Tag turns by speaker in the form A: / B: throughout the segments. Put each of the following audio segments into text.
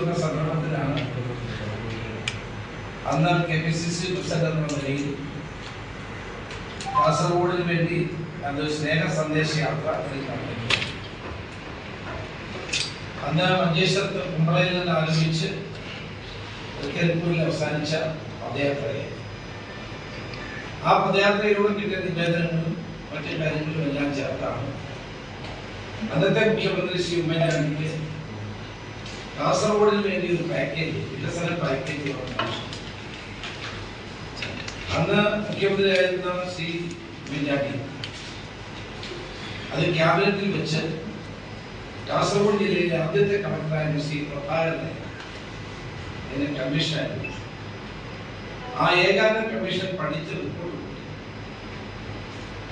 A: വന്ന സന്ദർഭത്തിലാണ് അന്ന് K P C C president എന്ന നിലയിൽ കാസർഗോഡിന് വേണ്ടി അത് സ്നേഹ സന്ദേശ യാത്ര അന്ന് മഞ്ചേശ്വരത്ത് കുമ്പളയിൽ നിന്ന് ആരംഭിച്ച് തൃക്കരിപ്പൂരിൽ അവസാനിച്ച പദയാത്രയെ ആ പദയാത്രയിലൂടെ കിട്ടിയ നിവേദനങ്ങളും മറ്റു കാര്യങ്ങളും എല്ലാം ചേർത്താണ്. അന്നത്തെ മുഖ്യമന്ത്രി ശ്രീ ഉമ്മൻചാണ്ടിക്ക് കാസർഗോഡിന് വേണ്ടി ഒരു പാക്കേജ് വികസന പാക്കേജ് അന്ന് മുഖ്യമന്ത്രിയായിരുന്ന ശ്രീ ഉമ്മൻചാണ്ടി അത് ക്യാബിനറ്റിൽ വെച്ച് കാസർഗോഡ് ജില്ലയിലെ ആദ്യത്തെ കളക്ടറായിരുന്നു ശ്രീ പ്രഭാകരനെ. കമ്മീഷനായിരുന്നു ആ ഏകാഗ്ര കമ്മീഷൻ പഠിച്ച് റിപ്പോർട്ട് കൊടുത്തു.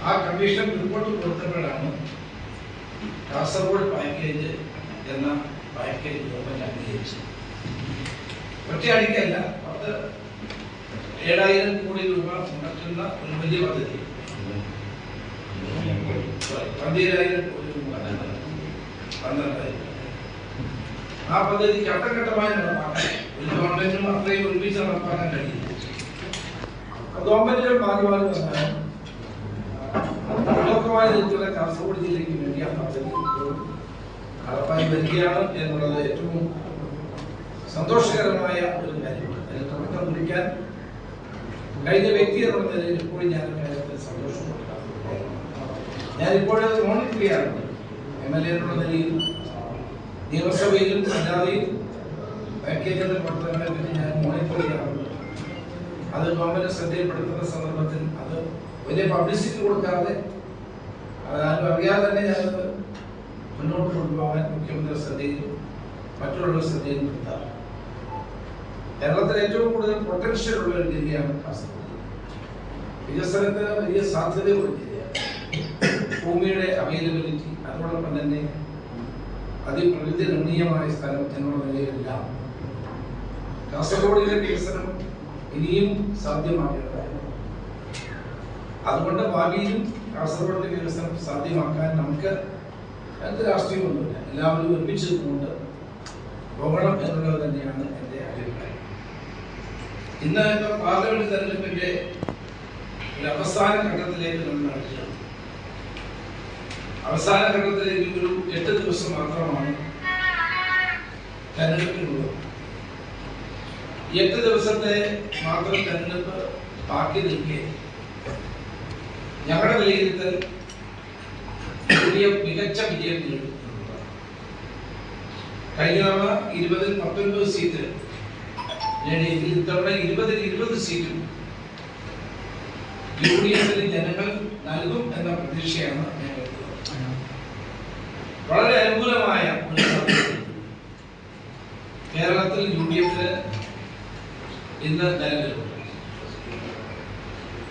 A: ആ കമ്മീഷൻ റിപ്പോർട്ട് കൊടുത്തപ്പോഴാണ് കാസർഗോഡ് പാക്കേജ് എന്ന പാക്കേജ് ഗവൺമെന്റ് അംഗീകരിച്ചത് ഒറ്റയടിക്കല്ല പത്ത് ഏഴായിരം കോടി രൂപ മുടക്കുന്ന ഒരു വലിയ പദ്ധതി പതിനേഴായിരം കോടി രൂപ പന്ത്രണ്ടായിരം. ആ പദ്ധതി ഘട്ടഘട്ടമായി നടപ്പാക്കാൻ ഒരു ഗവൺമെന്റിനും അത്രയും ഒരുമിച്ച് നടപ്പാക്കാൻ കഴിയില്ല. ഗവൺമെന്റിന്റെ ഭാഗമായി വന്നാൽ പ്രമുഖമായ രീതിയിലുള്ള കാസർഗോഡ് ജില്ലയ്ക്ക് വേണ്ടി ആ പദ്ധതി. നടപ്പായി വരികയാണ് എന്നുള്ളത് ഏറ്റവും സന്തോഷകരമായ ഒരു കാര്യമാണ്. അതിന് തുടക്കം കുറിക്കാൻ കഴിഞ്ഞ വ്യക്തി എന്ന് നിലയിൽ ഇപ്പോഴും ഞാൻ കാര്യത്തിൽ സന്തോഷമുണ്ട് ഞാനിപ്പോഴത് ഓണിക്കുകയാണ്. എം എൽ എ എന്നുള്ള നിലയിൽ നിയമസഭയിലും അല്ലാതെയും പാക്കേജിന്റെ പ്രവർത്തനങ്ങളെ പറ്റി ഞാൻ മോണിറ്റർ അത് ഗവൺമെന്റ് ശ്രദ്ധയിൽപ്പെടുത്തുന്ന സന്ദർഭത്തിൽ അത് വലിയ പബ്ലിസിറ്റി കൊടുക്കാതെ അതാരും അറിയാതെ തന്നെ ഞാനത് മുന്നോട്ട് കൊണ്ടുപോകാൻ മുഖ്യമന്ത്രി ശ്രദ്ധിക്കും മറ്റുള്ളവർ ശ്രദ്ധയിലും നിർത്താം കേരളത്തിൽ ഏറ്റവും കൂടുതൽ പൊട്ടൻഷ്യൽ ഉള്ള ഒരു ജില്ലയാണ് കാസർഗോഡ്. വികസനത്തിന് വലിയ സാധ്യതയുള്ള ജില്ലയാണ്. ഭൂമിയുടെ അവൈലബിലിറ്റി അതോടൊപ്പം തന്നെ അതിപ്രകൃതി രമണീയമായ സ്ഥലം എന്നുള്ള നിലയിലെല്ലാം കാസർഗോഡിലെ വികസനം ഇനിയും സാധ്യമാകേണ്ടതായിരുന്നു അതുകൊണ്ട് ഭാവിയിലും കാസർഗോഡിന്റെ വികസനം സാധ്യമാക്കാൻ നമുക്ക് എന്ത് രാഷ്ട്രീയമൊന്നുമില്ല എല്ലാവരും ഒരുമിച്ച് കൊണ്ട് പോകണം എന്നുള്ളത് തന്നെയാണ് എന്റെ അഭിപ്രായം. ഇന്ന് ഇപ്പൊ പാർലമെന്റ് തെരഞ്ഞെടുപ്പിന്റെ ഒരു അവസാന ഘട്ടത്തിലേക്ക് നമ്മൾ നടക്കുകയാണ്. അവസാന ഘട്ടത്തിലേക്ക് ഒരു എട്ട് ദിവസം മാത്രമാണ് തെരഞ്ഞെടുപ്പിനുള്ളത്. എട്ട് ദിവസത്തെ മാത്രം തെരഞ്ഞെടുപ്പ് ബാക്കി നിൽക്കെ ഞങ്ങളുടെ വിലയിരുത്തൽ പുതിയ മികച്ച വിജയം നേടും. കഴിഞ്ഞ തവണ ഇരുപതിൽ പത്തൊൻപത് സീറ്റ് നേടി ഇത്തവണ ഇരുപതിൽ ഇരുപത് സീറ്റും യു ഡി എഫിൽ ജനങ്ങൾ നൽകും എന്ന പ്രതീക്ഷയാണ് വളരെ അനുകൂലമായ കേരളത്തിൽ യു ഡി എഫിന് ഇന്ന്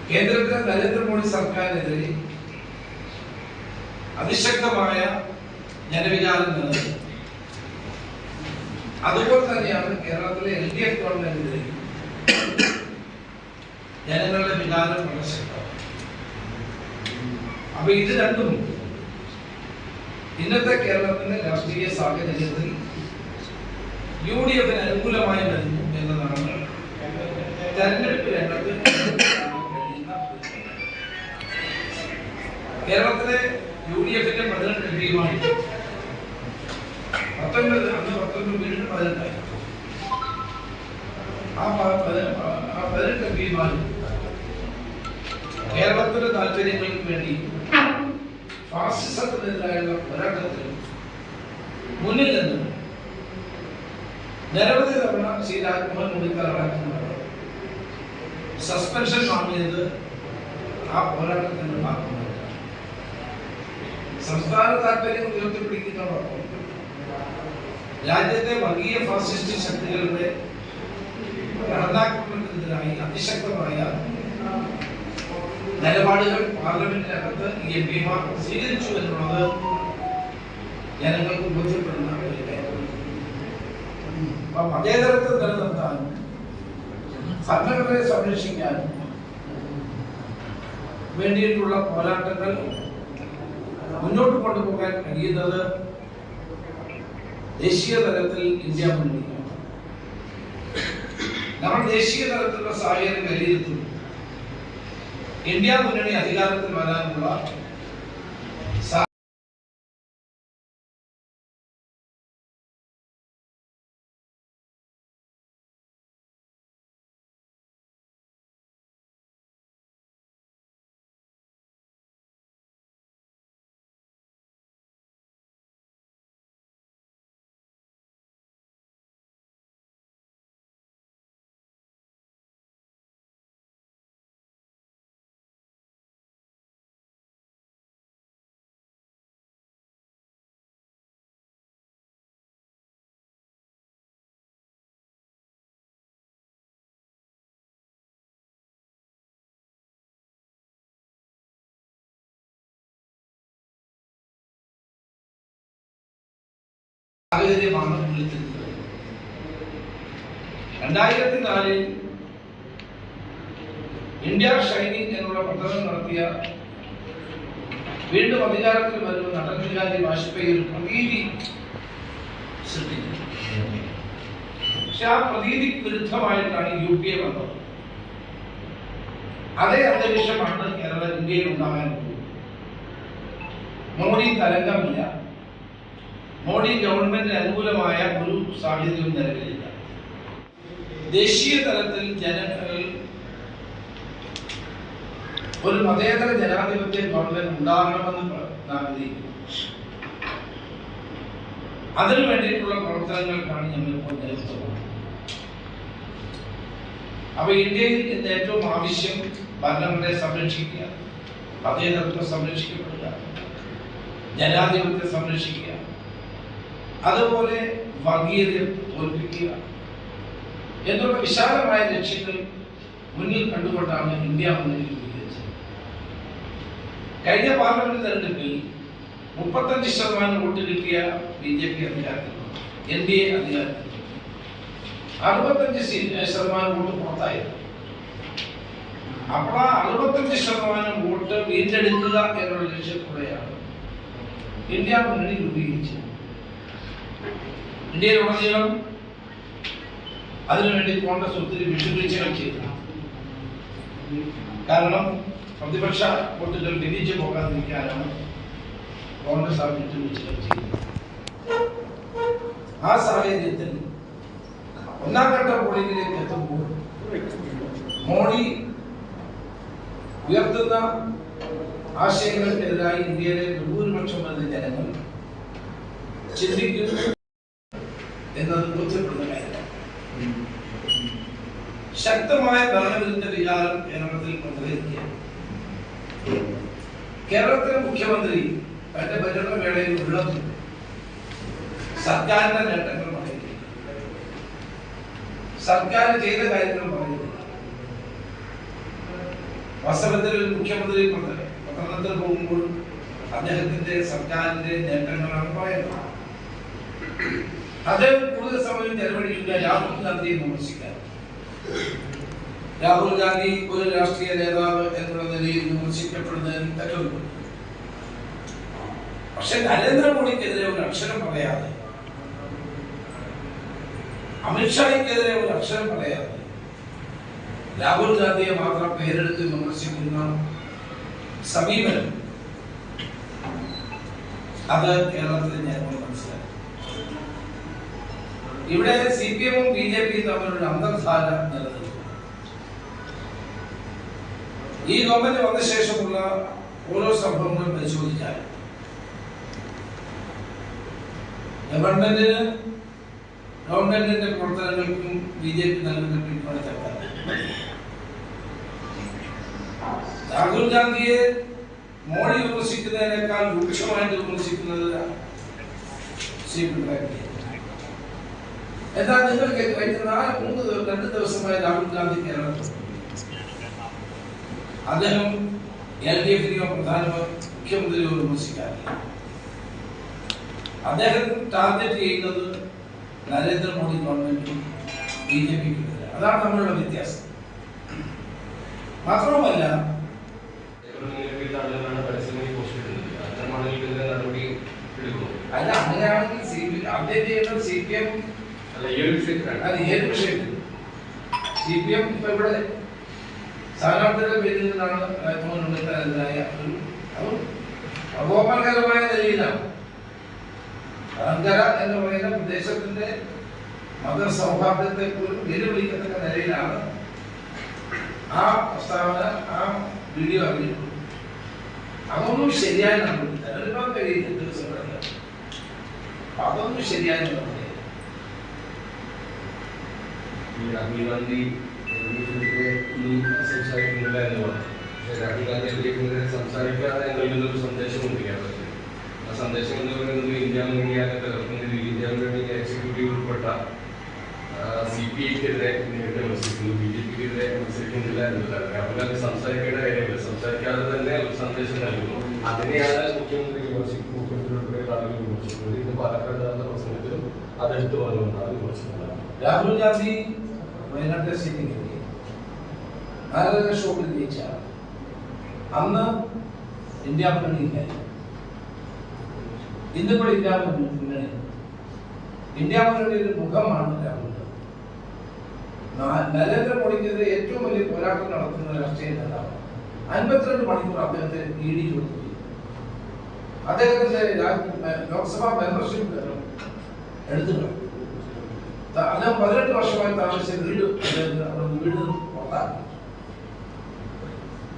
A: കേന്ദ്രത്തിലെ നരേന്ദ്രമോദി സർക്കാരിനെതിരെ അതിശക്തമായ ജനവികാരം നിലനിൽക്കും അതുപോലെ തന്നെയാണ് കേരളത്തിലെ എൽ ഡി എഫ് ഗവൺമെന്റിന് ജനങ്ങളുടെ വികാരം വളരെ ശക്തമാണ്. അപ്പൊ ഇത് രണ്ടും ഇന്നത്തെ കേരളത്തിന്റെ രാഷ്ട്രീയ സാഹചര്യത്തിൽ യു ഡി എഫിന് അനുകൂലമായി വരുന്നു എന്നതാണ് തെരഞ്ഞെടുപ്പ് രംഗത്ത് കേരളത്തിലെ യു ഡി എഫിന്റെ പതിനെട്ട് എംപിയുമായി പത്തൊൻപത് അന്ന് പത്തൊൻപത് വീണ്ടും പതിനെട്ടായി. ആ പതിനെട്ട് എം പിമാരും കേരളത്തിന്റെ താല്പര്യങ്ങൾക്ക് വേണ്ടി ഫാസിസത്തിനെതിരായുള്ള പോരാട്ടത്തിൽ മുന്നിൽ നിന്ന് നിരവധി തവണ ശ്രീ രാജ്മോഹൻ ഉണ്ണിത്താറാക്കുന്നത് സസ്പെൻഷൻ വാങ്ങിയത് ആ പോരാട്ടത്തിന്റെ ഭാഗമായിട്ടാണ് സംസ്ഥാന താല്പര്യം ഉയർത്തിപ്പിടിക്കുന്നതോടൊപ്പം രാജ്യത്തെ വർഗീയ ഫാസിസ്റ്റ് ശക്തികളുടെ നടന്നാക്രമണത്തിനെതിരായി അതിശക്തമായ നിലപാടുകൾ പാർലമെന്റിനകത്ത് ഈ എം പിമാർ സ്വീകരിച്ചു എന്നുള്ളത് ജനങ്ങൾക്ക് ബോധ്യപ്പെടുന്ന ഒരു കാര്യമാണ്. അപ്പൊ മതേതരത്വം നിലനിർത്താനും സംഘടനയെ സംരക്ഷിക്കാനും വേണ്ടിയിട്ടുള്ള പോരാട്ടങ്ങൾ മുന്നോട്ട് കൊണ്ടുപോകാൻ കഴിയുന്നത് ദേശീയ തലത്തിൽ ഇന്ത്യ മുന്നിലാണ് നമ്മൾ ദേശീയ തലത്തിലുള്ള സാഹചര്യം വിലയിരുത്തുന്നു. ഇന്ത്യ മുന്നണി അധികാരത്തിൽ വരാനുള്ള സാഹചര്യമാണ് വിളിച്ചിരുന്നത് രണ്ടായിരത്തി നാലിൽ ഇന്ത്യ ഷൈനിങ് എന്നുള്ള പഠനം നടത്തിയ വീണ്ടും അധികാരത്തിൽ വരുന്ന അടൽ ബിഹാരി വാജ്പേയി പ്രതീതി സൃഷ്ടിച്ചു. പക്ഷെ ആ പ്രതീതിക്ക് വിരുദ്ധമായിട്ടാണ് യു പി എ വന്നത്. അതേ അന്തരീക്ഷമാണ് കേരള ഇന്ത്യയിൽ ഉണ്ടാകാൻ പോകുന്നത്. മോദി തരംഗമില്ല. മോഡി ഗവൺമെന്റിന് അനുകൂലമായ ഒരു സാഹചര്യവും നിലവിലില്ല. ദേശീയ തലത്തിൽ ജനങ്ങൾ ഒരു മതേതര ജനാധിപത്യ ഗവൺമെന്റ് ഉണ്ടാകണമെന്ന് നാം ആഗ്രഹിക്കുന്നു അതിനു വേണ്ടിയിട്ടുള്ള പ്രവർത്തനങ്ങൾക്കാണ് ഞങ്ങൾ ഇപ്പോൾ നേതൃത്വം അപ്പൊ ഇന്ത്യയിൽ ഇന്ന് ഏറ്റവും ആവശ്യം ഭരണങ്ങളെ സംരക്ഷിക്കുക മതേതരത്വം സംരക്ഷിക്കപ്പെടുക ജനാധിപത്യം സംരക്ഷിക്കുക. അതുപോലെ വർഗീയതയെ തോൽപ്പിക്കുക. എന്നുള്ള വിശാലമായ ലക്ഷ്യങ്ങൾ മുന്നിൽ കണ്ടുകൊണ്ടാണ് ഇന്ത്യ മുന്നണി രൂപീകരിച്ചത് കഴിഞ്ഞ പാർലമെന്റ് തെരഞ്ഞെടുപ്പിൽ മുപ്പത്തഞ്ച് ശതമാനം വോട്ട് കിട്ടിയ ബി ജെ പി അധികാരത്തിൽ എൻ ഡി എ അധികാരത്തിൽ അറുപത്തഞ്ച് ശതമാനം വോട്ട് പുറത്തായിരുന്നു. അപ്പോൾ അറുപത്തഞ്ച് ശതമാനം വോട്ട് വീണ്ടെടുക്കുക എന്നുള്ള ലക്ഷ്യത്തോടെയാണ് ഇന്ത്യ മുന്നണി രൂപീകരിച്ചത്. ഇന്ത്യയിലുടനീളം അതിനുവേണ്ടി കോൺഗ്രസ് ഒത്തിരി വിട്ടുവീഴ്ചകൾ കാരണം പ്രതിപക്ഷ വോട്ടുകൾ ഭിന്നിച്ചു പോകാതിരിക്കാനാണ് കോൺഗ്രസ് ആ സാഹചര്യത്തിൽ ഒന്നാം ഘട്ട പോളിംഗിലേക്ക് എത്തുമ്പോൾ മോഡി ഉയർത്തുന്ന ആശയങ്ങൾക്കെതിരായി ഇന്ത്യയിലെ ഭൂരിപക്ഷം വരുന്ന ജനങ്ങൾ ചിന്തിക്കുന്നു എന്നത് ബോധ്യപ്പെടുന്ന കാര്യമാണ് ശക്തമായ ഭരണവിരുദ്ധ വികാരം കേരളത്തിൽ കൊണ്ടുവരികയാണ്. കേരളത്തിലെ മുഖ്യമന്ത്രി തന്റെ ഭരണവേളയിൽ ഉള്ളത് സർക്കാരിന്റെ നേട്ടങ്ങൾ പറയുന്നു സർക്കാർ ചെയ്ത കാര്യങ്ങൾ പറയുന്നു വാസ്തവത്തിൽ മുഖ്യമന്ത്രി പത്ര- പോകുമ്പോൾ അദ്ദേഹത്തിന്റെ സർക്കാരിന്റെ നേട്ടങ്ങളാണ് പറയുന്നത്. അദ്ദേഹം കൂടുതൽ സമയം ചെലവഴിക്കുക രാഹുൽ ഗാന്ധിയെ വിമർശിക്കാൻ രാഹുൽ ഗാന്ധി ഒരു രാഷ്ട്രീയ നേതാവ് എന്നുള്ള നിലയിൽ വിമർശിക്കപ്പെടുന്നതിന് തെറ്റൊന്നും പക്ഷെ നരേന്ദ്രമോദിക്കെതിരെ ഒരു അക്ഷരം പറയാതെ അമിത്ഷായ്ക്കെതിരെ ഒരു അക്ഷരം പറയാതെ രാഹുൽ ഗാന്ധിയെ മാത്രം പേരെടുത്ത് വിമർശിക്കുന്ന സമീപനം അത് കേരളത്തിൽ ഞാൻ മനസ്സിലാക്കി ഇവിടെ സി പി എമ്മും ബി ജെ പിയും തമ്മിലുള്ള അന്തർധാര നിലനിൽക്കുന്നു. ഈ ഗവൺമെന്റ് വന്ന ശേഷമുള്ള ഓരോ സംഭവങ്ങളും പരിശോധിച്ചാൽ ഗവൺമെന്റിന് ഗവൺമെന്റിന്റെ പ്രവർത്തനങ്ങൾക്കും ബി ജെ പി നൽകുന്ന പിന്തുണ രാഹുൽ ഗാന്ധിയെ മോഡി വിമർശിക്കുന്നതിനേക്കാൾ രൂക്ഷമായിട്ട് വിമർശിക്കുന്നത് ശ്രീ പിണറായി എന്നാൽ നിങ്ങൾക്ക് കഴിഞ്ഞ നാല് മൂന്ന് രണ്ട് ദിവസമായി രാഹുൽ ഗാന്ധി കേരളത്തിൽ അദ്ദേഹം എൽ ഡി എഫിനെയോ പ്രധാന മുഖ്യമന്ത്രിയോ വിമർശിക്കാറില്ല. അദ്ദേഹം ടാർഗറ്റ് ചെയ്യുന്നത് നരേന്ദ്രമോദി ഗവൺമെന്റും ബി ജെ പിക്കും അതാണ് നമ്മളുടെ വ്യത്യാസം. മാത്രവുമല്ല അല്ല അങ്ങനെയാണെങ്കിൽ സി പി അപ്ഡേറ്റ് ചെയ്യേണ്ടത് സി പി എം അല്ല ഏത് വിഷയത്തിൽ സി പി എം ഇപ്പൊ ഇവിടെ സ്ഥാനാർത്ഥിയുടെ പേരിൽ നിന്നാണ് രാജ്മോഹൻ ഉണ്ണിത്താനെതിരായ ഒരു അതും അപോപനകരമായ നിലയിലാണ്. എന്ന് പറയുന്ന പ്രദേശത്തിന്റെ മതസൗഹാർദ്ദത്തെ പോലും വെല്ലുവിളിക്കത്തക്ക നിലയിലാണ് ആ പ്രസ്താവന ആ വീഡിയോ അറിഞ്ഞിട്ടുള്ളത് അതൊന്നും ശരിയായി നമ്മൾ കഴിയില്ല ദിവസങ്ങളിൽ അപ്പൊ അതൊന്നും ശരിയായി
B: നമ്മൾ വിഷയത്തിലെ ഒന്നും സംസാരിക്കുന്നില്ല എന്ന് പറഞ്ഞു പക്ഷേ രാഹുൽ ഗാന്ധി അതിലേക്ക് ഇങ്ങനെ സംസാരിക്കാതെ നൽകുന്നൊരു സന്ദേശമുണ്ട് കേരളത്തിൽ ആ സന്ദേശം എന്ന് പറയുന്നത് ഇന്ത്യ മുന്നണിയാകെ തകർക്കുന്ന ഇന്ത്യ മുന്നണി എക്സിക്യൂട്ടീവ് ഉൾപ്പെട്ട സി പി ഐക്കെതിരെ നേരിട്ട് മത്സരിക്കുന്നു ബി ജെ പിക്കെതിരെ മത്സരിക്കുന്നില്ല എന്നതാണ് രാഹുൽ ഗാന്ധി സംസാരിക്കേണ്ട കാര്യമില്ല സംസാരിക്കാതെ തന്നെ ഒരു സന്ദേശം നൽകുന്നു അതിനെയാണ് മുഖ്യമന്ത്രി വിമർശിക്കുന്നത് മുഖ്യമന്ത്രി ഉൾപ്പെടെ ആളുകൾ വിമർശിക്കുന്നത് ഇന്ന് പാലക്കാട് നടന്ന പ്രസംഗത്തിലും അതെടുത്തു പറഞ്ഞുകൊണ്ടാണ് വിമർശിക്കുന്നത്
A: രാഹുൽ ഗാന്ധി വയനാട്ടിലെ സീറ്റിംഗ് നാലര ഷോപ്പിൽ ജയിച്ച? അന്ന് ഇന്ത്യ മുന്നണിയില്ലായിരുന്നു ഇന്നിപ്പോൾ ഇന്ത്യ മുന്നണി ഇന്ത്യ മുന്നണിയുടെ മുഖമാണ് രാഹുൽ നരേന്ദ്രമോദിക്കെതിരെ ഏറ്റവും വലിയ പോരാട്ടം നടത്തുന്ന രാഷ്ട്രീയ നേതാവ്. അൻപത്തിരണ്ട് മണിക്കൂർ അദ്ദേഹത്തെ ഇ ഡി കൊടുത്തു അദ്ദേഹത്തിന്റെ ലോക്സഭാ മെമ്പർഷിപ്പ് എടുത്തു കളഞ്ഞു. ത- അദ്ദേഹം പതിനെട്ട് വർഷമായി താമസിച്ച വീട് അദ്ദേഹത്തിന് വീട് പുറത്താക്കി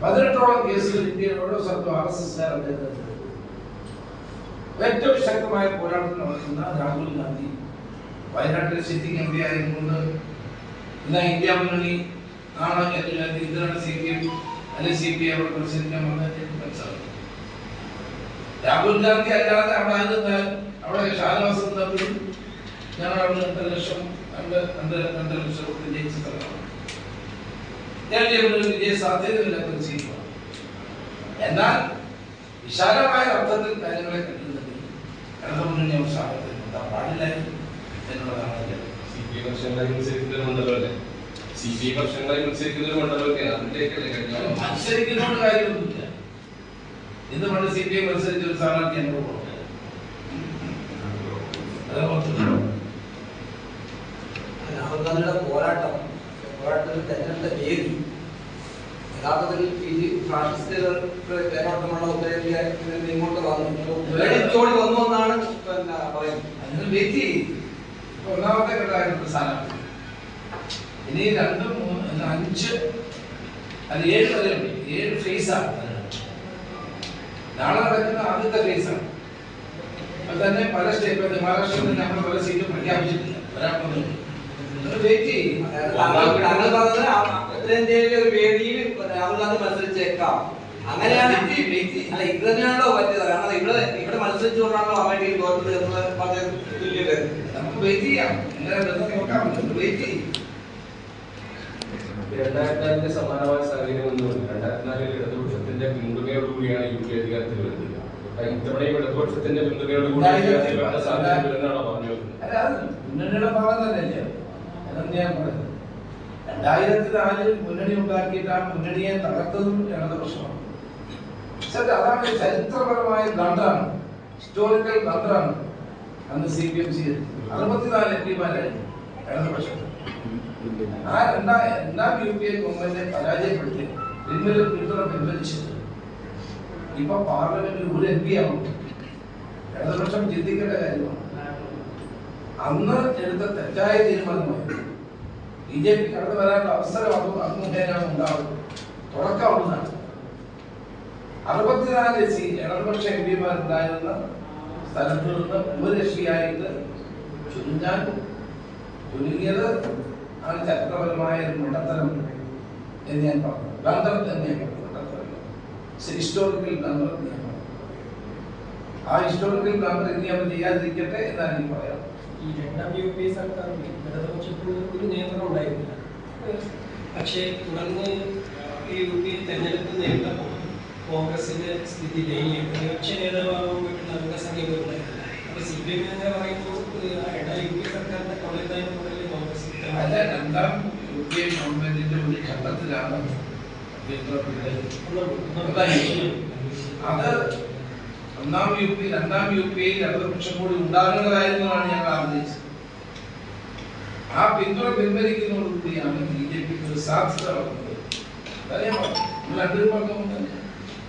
A: പതിനെട്ടോളം കേസുകൾ ഇന്ത്യയിൽ ഓരോ സ്ഥലത്തും ആർ എസ് എസ് അദ്ദേഹത്തിന് ഏറ്റവും ശക്തമായ പോരാട്ടം നടത്തുന്ന രാഹുൽ ഗാന്ധി വയനാട്ടിലെ സിറ്റിംഗ് എം പി ആയിരുന്നുകൊണ്ട് ഇന്ന് ഇന്ത്യ മുന്നണി ആണ് എന്ന് ഗാന്ധി എന്തിനാണ് സി പി എം അല്ലെങ്കിൽ സി പി ഐ മത്സരിക്കാൻ വന്നത് രാഹുൽ ഗാന്ധി അല്ലാതെ അവിടെ ആയിരുന്നാൽ അവിടെ ഷാനവാസ് തമ്മിൽ ഞങ്ങൾ അവിടെ രണ്ടര ലക്ഷം രണ്ട് രണ്ട് രണ്ടര ലക്ഷം ജയിച്ച സ്ഥലമാണ്. ഞാൻ ഒരു വിജയ സാധ്യതയില്ലാത്ത ഒരു എന്നാൽ വിശാലമായ അർത്ഥത്തിൽ കാര്യങ്ങളെ കണ്ടുണ്ടെങ്കിൽ ഇടതു മുന്നണി അവർ സ്ഥാപനത്തിൽ നിർത്താൻ പാടില്ലായിരുന്നു എന്നുള്ളതാണ്
B: സി പി വർഷങ്ങളായി മത്സരിക്കുന്ന മണ്ഡലമല്ലേ? സി പി വർഷങ്ങളായി മത്സരിക്കുന്ന ഒരു മണ്ഡലമൊക്കെ അതിന്റെയൊക്കെ
A: മത്സരിക്കുന്നതുകൊണ്ട് കാര്യമൊന്നുമില്ല. ഇന്ന് പണ്ട് സി പി ഐ മത്സരിച്ച ഒരു സ്ഥാനാർത്ഥി എന്നോട് പറഞ്ഞു അത്
C: രാഹുൽ ഗാന്ധിയുടെ പോരാട്ടം. പോരാട്ടത്തിൽ തെരഞ്ഞെടുത്ത വേദി യഥാർത്ഥത്തിൽ കേരളത്തിലുള്ള ഉത്തരേന്ത്യ ഇങ്ങോട്ട് വന്നു. പേടിച്ചോടി വന്നു എന്നാണ്
A: ഒന്നാമത്തെ ഘട്ടമായിരുന്നു സ്ഥാനാർത്ഥി ഇനി രണ്ട് മൂന്ന് അഞ്ച് അത് ഏഴ് വരെയുണ്ട് ഏഴ് ഫേസാണ് നാളെ നടക്കുന്ന ആദ്യത്തെ ഫേസാണ് അത് തന്നെ പല സ്റ്റേറ്റ് മഹാരാഷ്ട്രത്തിൽ നമ്മൾ പല സീറ്റും പ്രഖ്യാപിച്ചിട്ടില്ല.
C: മത്സരിച്ചേക്കാം. അങ്ങനെയാണ്. അല്ല തന്നെയാണല്ലോ പറ്റിയത്. കാരണം ഇവിടെ ഇവിടെ മത്സരിച്ചുകൊണ്ടാണല്ലോ അമേരിക്കയിൽ തോറ്റത് എന്ന് പറഞ്ഞത് തുല്യത
A: നമുക്ക് വെയിറ്റ് ചെയ്യാം. വെയിറ്റ് ചെയ്യും.
B: രണ്ടായിരത്തി നാലിലെ സമാനമായ സാഹചര്യം ഒന്നുമില്ല രണ്ടായിരത്തി നാലിൽ ഇടതുപക്ഷത്തിന്റെ പിന്തുണയോടുകൂടിയാണ് യു പി അധികാരത്തിൽ വരുന്നത്. ഇത്തവണയും ഇടതുപക്ഷത്തിന്റെ പിന്തുണയോടുകൂടി അധികാരത്തിൽ വരുന്ന സാഹചര്യമില്ലെന്നാണ് പറഞ്ഞു
A: മുന്നണിയുടെ ഭാഗം തന്നെയല്ലേ? രണ്ടായിരത്തി നാലിൽ മുന്നണി ഉണ്ടാക്കിയിട്ട് മുന്നണിയെ തകർത്തതും ഇടതുപക്ഷമാണ് പക്ഷേ അതാണ് ചരിത്രപരമായ ദണ്ഡാണ് ഹിസ്റ്റോറിക്കൽ ദണ്ഡാണ് അന്ന് സി പി എം ചെയ്തത് അറുപത്തിനാല് എം ആ രണ്ടാ രണ്ടാം യു പി എ ഗവൺമെന്റിനെ പരാജയപ്പെടുത്തി പിൻവലി പിന്തുണ പിൻവലിച്ചത് ഇപ്പൊ പാർലമെന്റിൽ ഒരു എം പി ആവും ഇടതുപക്ഷം ചിന്തിക്കേണ്ട കാര്യമാണ്. അന്ന് എടുത്ത തെറ്റായ തീരുമാനമായിരുന്നു ബി ജെ പി കടന്നു വരാനുള്ള അവസരം അന്ന് അന്നുതേനാണ് ഉണ്ടാവുന്നത്. തുടക്കം അവിടുന്നാണ്. അറുപത്തിനാല് സി ഇടതുപക്ഷ എം പിമാരുണ്ടായിരുന്ന സ്ഥലത്ത് നിന്ന് ഉപരക്ഷിയായിട്ട് ചുരുങ്ങാൻ ചുരുങ്ങിയത് ആണ് ചരിത്രപരമായ ഒരു മണ്ടത്തരം എന്ന് ഞാൻ പറഞ്ഞു. ബന്ധം മണ്ടത്തരമല്ല ഹിസ്റ്റോറിക്കൽ ബന്ധം ഞാൻ പറഞ്ഞു. ആ ഹിസ്റ്റോറിക്കൽ ബന്ധം ഇനി അവർ ചെയ്യാതിരിക്കട്ടെ എന്നാണ് എനിക്ക് പറയാം
D: ഈ രണ്ടാം യു പി എ സർക്കാരിന് ഇടതുപക്ഷത്തിന് ഒരു നിയന്ത്രണം ഉണ്ടായിരുന്നില്ല. പക്ഷേ തുടർന്ന് ഈ യു പി തെരഞ്ഞെടുപ്പ് നേരിട്ടപ്പോൾ കോൺഗ്രസിന്റെ സ്ഥിതി ലൈനിൽ പ്രതിപക്ഷ നേതാവാകാൻ പോയിട്ടുള്ള അംഗസംഖ്യ ഉണ്ടായിരുന്നില്ല. അപ്പൊ സി പി എം അങ്ങനെ പറയുമ്പോൾ രണ്ടാം യു പി എ സർക്കാരിന്റെ കൊള്ളത്തായ്മ മുതൽ കോൺഗ്രസ്
A: അല്ല രണ്ടാം യു പി എ ഗവൺമെന്റിന്റെ ഒരു ഘട്ടത്തിലാണ് അത് ഒന്നാം യു പി രണ്ടാം യു പി ഇടതുപക്ഷം കൂടി ഉണ്ടാകേണ്ടതായിരുന്നതാണ് ഞങ്ങൾ ആഗ്രഹിച്ചത്. ആ പിന്തുണ പിൻവലിക്കുന്നതോടുകൂടിയാണ് ബി ജെ പിക്ക് ഒരു സാധ്യത വളർന്നത്.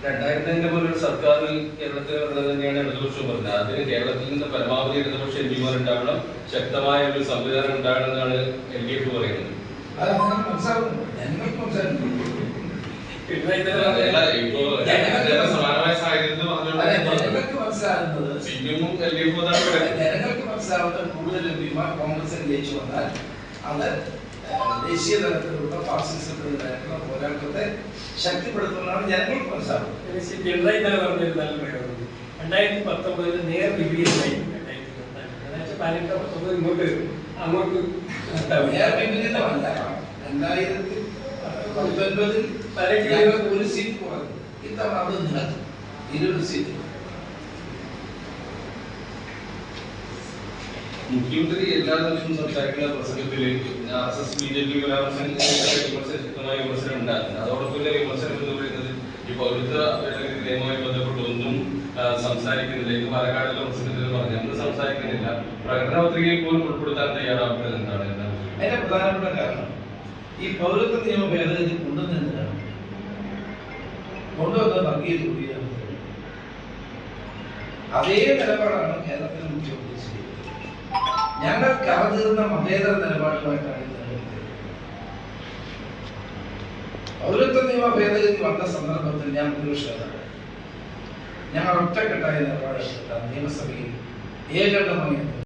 B: രണ്ടായിരത്തി അഞ്ചിലെ പോലൊരു സർക്കാർ കേരളത്തിൽ വരുന്നത് തന്നെയാണ് ഇടതുപക്ഷം പറഞ്ഞത്. അതിന് കേരളത്തിൽ നിന്ന് പരമാവധി ഇടതുപക്ഷ എം പിമാർ ഉണ്ടാവണം. ശക്തമായ ഒരു സംവിധാനം ഉണ്ടാകണം എന്നാണ് എൽ ഡി എഫ് പറയുന്നത്.
A: അത് അങ്ങനെ ഞങ്ങൾക്ക് മനസ്സിലാക്കുന്നു. ജനങ്ങൾക്ക് മനസ്സിലാവുന്ന കൂടുതൽ എം പിമാർ കോൺഗ്രസിൽ ജയിച്ചു വന്നാൽ അത് ദേശീയ തലത്തിലുള്ള ഫാസിസത്തിനെതിരായിട്ടുള്ള പോരാട്ടത്തെ ശക്തിപ്പെടുത്തുന്നതാണ് ജനങ്ങൾക്ക് മനസ്സിലാവുന്നത്
D: പിണറായി തന്നെ പറഞ്ഞൊരു നല്ല പ്രയോഗം രണ്ടായിരത്തി പത്തൊമ്പതിൽ നേർ വിപരീതമായി രണ്ടായിരത്തി അതായത് പതിനെട്ട് പത്തൊമ്പത് ഇങ്ങോട്ട് അങ്ങോട്ട്
A: നേർ വിപരീതമല്ല രണ്ടായിരത്തി പത്തൊൻപതിൽ ഞങ്ങൾക്ക് ഒരു സീറ്റ് കുറഞ്ഞു. ഇത്തവണ അത് നിലനിർത്തും ഇരുപത് സീറ്റ്
B: മുഖ്യമന്ത്രി എല്ലാ ദിവസവും സംസാരിക്കുന്ന പ്രസംഗത്തിൽ R S S B J P പരാമർശം ശക്തമായ വിമർശനം ഉണ്ടായിരുന്നു. അതോടൊപ്പം വിമർശനം എന്ന് പറയുന്നത് ഈ പൗരത്വ നിയമവുമായി ബന്ധപ്പെട്ട് ഒന്നും സംസാരിക്കുന്നില്ല. ഇത് പാലക്കാടിലെ പ്രസംഗത്തിൽ പറഞ്ഞു നമ്മൾ സംസാരിക്കുന്നില്ല. പ്രകടന പത്രികയിൽ പോലും ഉൾപ്പെടുത്താൻ തയ്യാറാക്കുന്നത് എന്താണ് എന്താണ്
A: അതിന്റെ പ്രധാനപ്പെട്ട കാരണം ഈ പൗരത്വ നിയമ ഭേദഗതി കൊണ്ടുവന്നതിനാണ് കൊണ്ടുവന്ന വർഗീയ രൂപീകരണം അതേ നിലപാടാണ് കേരളത്തിൽ മുഖ്യമന്ത്രി സ്വീകരിക്കുന്നത് ഞങ്ങൾ മതേതര നിലപാടുമായിട്ടാണ് പൗരത്വ നിയമ ഭേദഗതി വന്ന സന്ദർഭത്തിൽ ഞാൻ പ്രതിപക്ഷ നേതാവ് ഞങ്ങൾ ഒറ്റക്കെട്ടായ നിലപാട് നിയമസഭയിൽ ഏകണ്ഠമായി